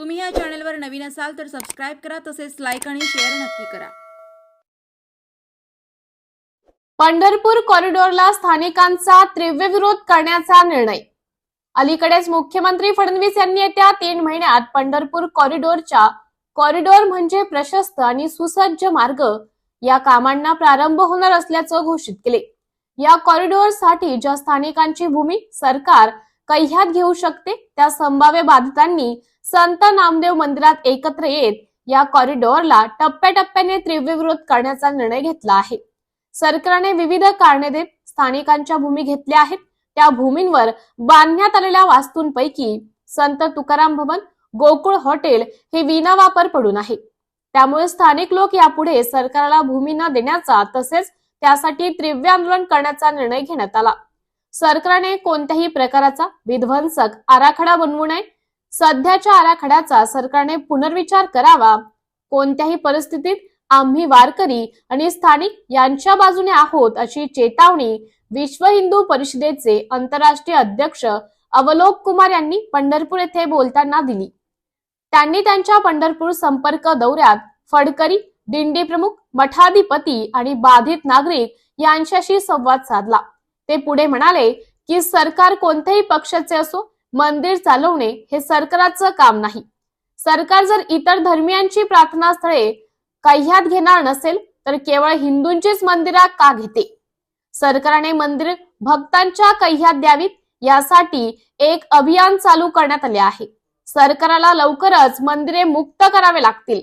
तुम्ही या चॅनलवर नवीन असाल तर सबस्क्राईब करा तसेच लाईक आणि शेअर नक्की करा. पंढरपूर कॉरिडॉरला स्थानिकांचा तीव्र विरोध करण्याचा निर्णय. अलीकडेच मुख्यमंत्री फडणवीस यांनी येत्या तीन महिन्यात पंढरपूर कॉरिडॉरच्या कॉरिडॉर म्हणजे प्रशस्त आणि सुसज्ज मार्ग या कामांना प्रारंभ होणार असल्याचं घोषित केले. या कॉरिडॉरसाठी ज्या स्थानिकांची भूमी सरकार कैह्यात घेऊ शकते त्या संभाव्य बाधितांनी संत नामदेव मंदिरात एकत्र येत या कॉरिडॉरला टप्प्याटप्प्याने तीव्र विरोध करण्याचा निर्णय घेतला आहे. सरकारने विविध कारणे देत स्थानिकांच्या भूमी घेतल्या आहेत. त्या भूमींवर बांधण्यात आलेल्या वास्तूंपैकी संत तुकाराम भवन गोकुळ हॉटेल हे विनावापर पडून आहे. त्यामुळे स्थानिक लोक यापुढे सरकारला भूमी न देण्याचा तसेच त्यासाठी तीव्र आंदोलन करण्याचा निर्णय घेण्यात आला. सरकारने कोणत्याही प्रकाराचा विध्वंसक आराखडा बनवू नये सध्याच्या आराखड्याचा सरकारने पुनर्विचार करावा. कोणत्याही परिस्थितीत आम्ही वारकरी आणि स्थानिक यांच्या बाजूने आहोत अशी चेतावणी विश्व हिंदू परिषदेचे आंतरराष्ट्रीय अध्यक्ष अवलोक कुमार यांनी पंढरपूर येथे बोलताना दिली. त्यांनी त्यांच्या पंढरपूर संपर्क दौऱ्यात फडकरी दिंडी प्रमुख मठाधिपती आणि बाधित नागरिक यांच्याशी संवाद साधला. ते पुढे म्हणाले की सरकार कोणत्याही पक्षाचे असो मंदिर चालवणे हे सरकारचं काम नाही. सरकार जर इतर धर्मियांची प्रार्थनास्थळे कह्यात घेणार नसेल तर केवळ हिंदूंचीच मंदिरा का घेते? सरकारने मंदिर भक्तांच्या कैह्यात द्यावीत यासाठी एक अभियान चालू करण्यात आले आहे. सरकारला लवकरच मंदिरे मुक्त करावे लागतील.